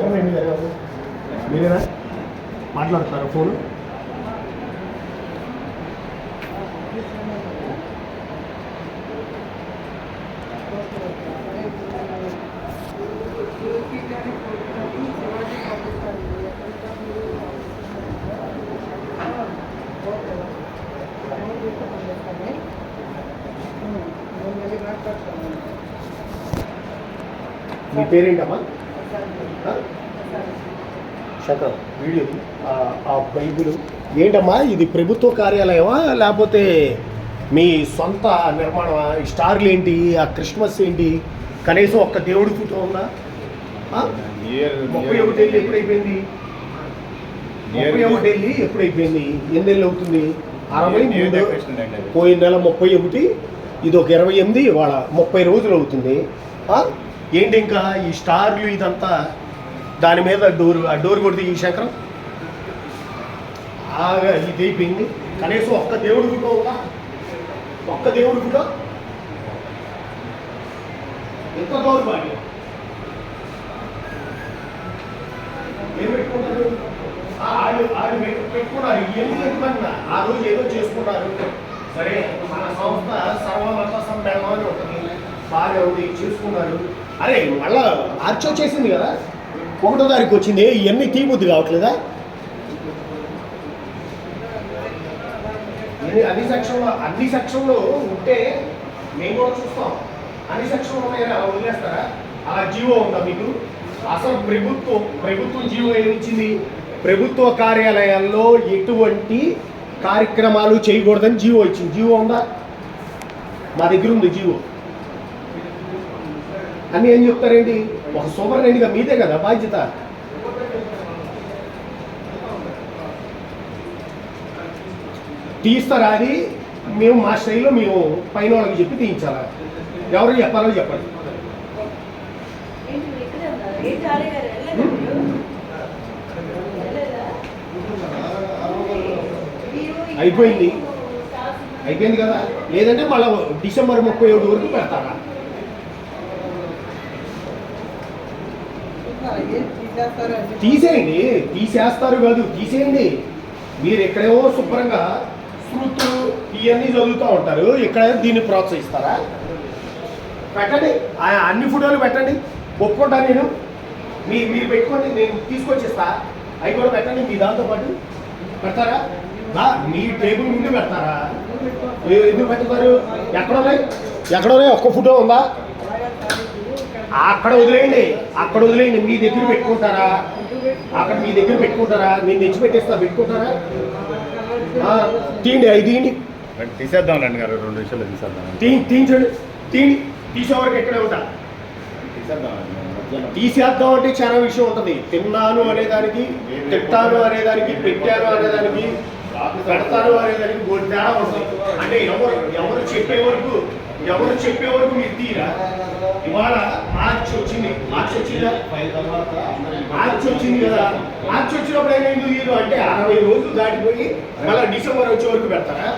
Phone ఏమి జరగదు? మీరేనా మాట్లాడతారు ఫోన్? మీ పేరేంటమ్మా? శంకర్ వీడియో ఆ- బైబిల్. ఏంటమ్మా ఇది ప్రభుత్వ కార్యాలయమా లేకపోతే మీ సొంత నిర్మాణమా? ఈ స్టార్లు ఏంటి? ఆ క్రిస్మస్ ఏంటి? కనీసం ఒక్క దేవుడి ఫోటో ఉందా? ముప్పై ఒకటి వెళ్ళి ఎప్పుడైపోయింది? ముప్పై ఒకటి వెళ్ళి ఎప్పుడైపోయింది? ఎన్ని నెలలు అవుతుంది? అరవై మూడు పోయిన నెల ముప్పై ఒకటి ఇది ఒక ఇరవై ఎనిమిది ఇవాళ ముప్పై రోజులు అవుతుంది? ఏంటి ఇంకా ఈ స్టార్లు ఇదంతా? దాని మీద డోర్ ఆ డోర్ కొడితే ఈ శంకరం? బాగా ఇది అయిపోయింది కనీసం ఒక్క దేవుడు ఫోటో ఒక్క దేవుడు ఫోటో ఎంత దౌర్భాగ్యం. ఏం పెట్టుకుంటారు? ఆ, ఆడు పెట్టుకున్నారు. ఎన్ని ఆ రోజు ఏదో చేసుకున్నారు. సరే మన సంస్థ సర్వమత బాగా ఉంది చూసుకున్నారు. అరే మళ్ళా ఆర్చ్ వచ్చేసింది కదా? ఒకటో తారీఖు వచ్చింది. ఇవన్నీ తీబుద్ది కావట్లేదా? అన్ని సెక్షన్లో అన్ని సెక్షన్లో ఉంటే మేము కూడా చూస్తాం. అన్ని సెక్షన్లో ఉన్నాయని అలా వదిలేస్తారా? అలా జీవో ఉందా మీకు? అసలు ప్రభుత్వం ప్రభుత్వం జీవో ఏమిచ్చింది ప్రభుత్వ కార్యాలయాల్లో ఎటువంటి కార్యక్రమాలు చేయకూడదని జీవో ఇచ్చింది. జీవో ఉందా? మా దగ్గర ఉంది జీవో. అని ఏం చెప్తారేంటి? ఒక సూపరింటెండెంట్గా మీదే కదా బాధ్యత. తీస్తారా అది? మేము మా స్టైల్లో మేము పైన వాళ్ళకి చెప్పి తీయించాలా ఎవరు చెప్పాలో చెప్పండి. అయిపోయింది. అయిపోయింది కదా? లేదంటే మళ్ళీ డిసెంబర్ ముప్పై ఏడు వరకు పెడతారా? తీసేయండి తీసేస్తారు కాదు తీసేయండి. మీరు ఎక్కడేమో శుభ్రంగా శృతులు ఇవన్నీ చదువుతూ ఉంటారు. ఇక్కడ దీన్ని ప్రోత్సహిస్తారా? పెట్టండి. ఆ అన్ని ఫోటోలు పెట్టండి. ఒప్పుకుంటాను నేను. మీ మీరు పెట్టుకోండి నేను తీసుకొచ్చేస్తా. అవి కూడా పెట్టండి మీ దాంతో పాటు. పెడతారా? మీ టేబుల్ ముందు పెడతారా? ఎందుకు పెడతారు ఎక్కడ ఉన్నాయి? ఎక్కడ ఉన్నాయి? ఒక్క ఫోటో ఉందా? అక్కడ వదిలేయండి. అక్కడ వదిలేయండి. మీ దగ్గర పెట్టుకుంటారా? అక్కడ మీ దగ్గర పెట్టుకుంటారా? నేను తెచ్చి పెట్టేస్తా పెట్టుకుంటారా తీయండి. అవి తీయండి. తీసేద్దాం రండి గారు. రెండు నిమిషాలు తీసేద్దాం. తీ తీయించండి తీయండి. తీసేవరకు ఎక్కడే ఉంటా? తీసేద్దాం అంటే చాలా విషయం ఉంటుంది. తిన్నాను అనేదానికి తింటాను అనేదానికి పెట్టాను అనేదానికి పెడతాను అనేదానికి తేడా ఉంటుంది. అంటే ఎవరు ఎవరు చెప్పే వరకు ఎవరు చెప్పే వరకు మీరు తీరా? ఇవాళ మార్చి వచ్చింది. మార్చి వచ్చిందా? మార్చి వచ్చింది కదా. మార్చి వచ్చినప్పుడు ఎందుకు తీరు అంటే అరవై రోజులు దాటిపోయి మళ్ళీ డిసెంబర్ వచ్చే వరకు పెడతారా?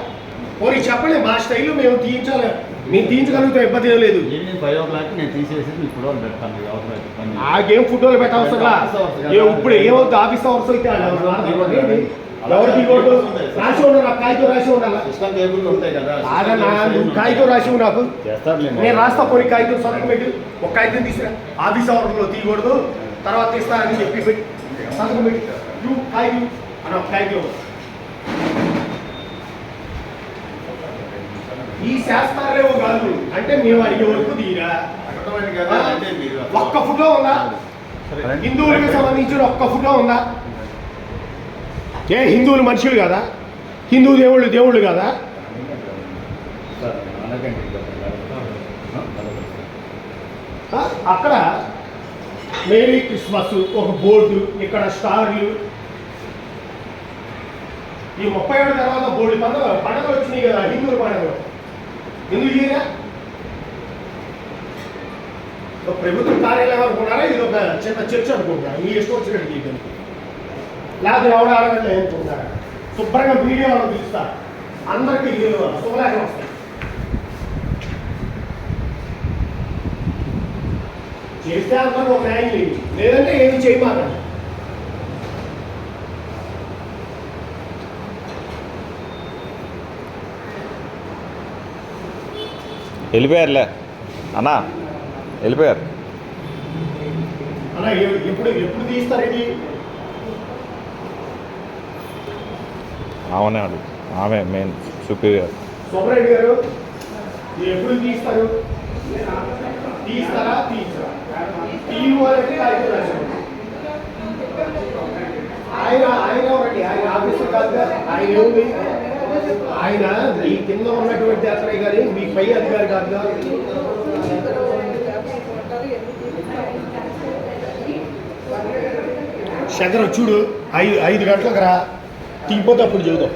పోనీ చెప్పండి మా స్టైల్లో మేము తీయించాలి. మేము తీయించగలుగుతాం ఇబ్బంది ఏం లేదు. ఫైవ్ ఓ క్లాక్ నేను తీసేసి పెడతాను పెట్టవసరా ఇప్పుడు ఏమవుతుంది ఆఫీస్ అవర్స్ అయితే రాసి కాగితం రాసి ఉండాలి? నువ్వు కాగితం రాసి నాకు. నేను రాస్తా పోనీ కాగితం సంతకం పెట్టి ఒక కాగితం తీసుకురా ఆఫీస్ అవర్లో తీయకూడదు. తర్వాత తీస్తా అని చెప్పి పెట్టి సంతకం పెట్టి నువ్వు కాగితం. అని ఒక కాగితం. ఈ శాస్త్రాలేవో కాదు. అంటే మేము అడిగే వరకు తీరా. ఒక్క ఫోటో ఉందా. హిందువులకు సంబంధించిన ఒక్క ఫోటో ఉందా? ఏ హిందువులు మనుషులు కదా? హిందూ దేవుళ్ళు దేవుళ్ళు కదా? అక్కడ మేరీ క్రిస్మస్ ఒక బోర్డు ఇక్కడ స్టార్లు. ఈ ముప్పై ఏడు తర్వాత బోర్డు పండుగ పండుగ వచ్చినాయి కదా హిందువుల పండుగ ఎందుకు చేయరా ఒక ప్రభుత్వ కార్యాలయం అనుకున్నారా? ఇది ఒక చిన్న చర్చ అనుకుంటున్నారా మీ ఇష్టం వచ్చినట్టు చేయడం లేకపోతే ఎవడ అడగండి అనుకుంటున్నారా శుభ్రంగా మీడియా వాళ్ళు పిలుస్తారు అందరికీ శుభలేఖలు వస్తాయి చేస్తే అందరూ ఒక న్యాయం చేయండి. లేదంటే ఏమి చేయమాకండి. వెళ్ళిపోయారులే. అన్నా వెళ్ళిపోయారు. ఎ- ఎప్పుడు ఎప్పుడు తీస్తారండి ఆమెనే అడుగు ఆమె మెయిన్ సుపీరియర్ గారు ఎప్పుడు తీస్తారు? తీస్తారా ఆయన ఆయన ఒకటి ఆయన ఆఫీసర్ ఆయన ఏముంది? ఆయన మీ కింద ఉన్నటువంటి అతనే కానీ మీ పై అధికారి కాదు శంకర్ చూడు ఐదు ఐదు గంటలకు రా. తీగిపోతే అప్పుడు చెబుదాం